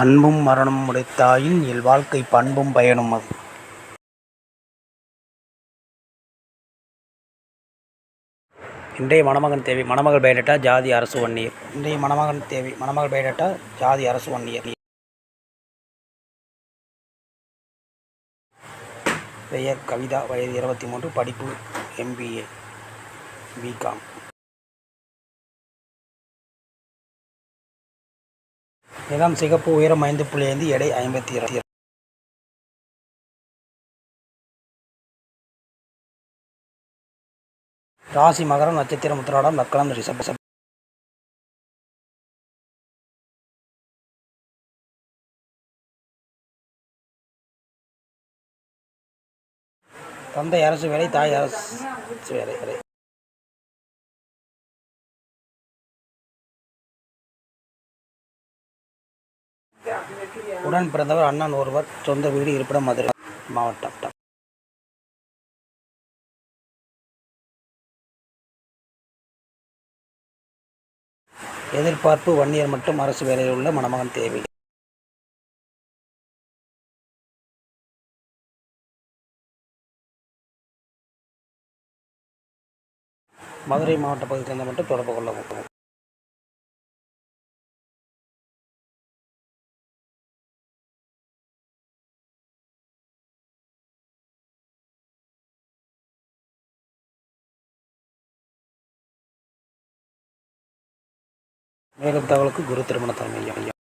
அன்பும் மரணமும் உடைத்தாயின் இல்வாழ்க்கை பண்பும் பயனும் அது. இன்றைய மணமகன் தேவை மணமகள் பயோடேட்டா ஜாதி அரசு வன்னியர். இன்றைய மணமகன் தேவை மணமகள் பயோடேட்டா ஜாதி அரசு வன்னியர். பெயர் கவிதா வயது இருபத்தி மூன்று படிப்பு எம்பிஏ பிகாம் நிறம் சிகப்பு உயரம் ஐந்து புள்ளி ஐந்து எடை ஐம்பத்தி இரண்டு. ராசி மகரம் நட்சத்திரம் உத்திராடம் லக்கணம் ரிஷப தந்தை அரசு வேலை தாய் அரசு வேலை. உடன் பிறந்தவர் அண்ணன் ஒருவர் சொந்த வீடு இருப்பிடம் மதுரை மாவட்டம். எதிர்பார்ப்பு வன்னியர் மற்றும் அரசு வேலையில் உள்ள மணமகன் தேவை. மதுரை மாவட்ட பகுதியில் சேர்ந்த மட்டும் தொடர்பு கொள்ள முடியும் மேலும் தகவலுக்கு குரு திருமண தலைமை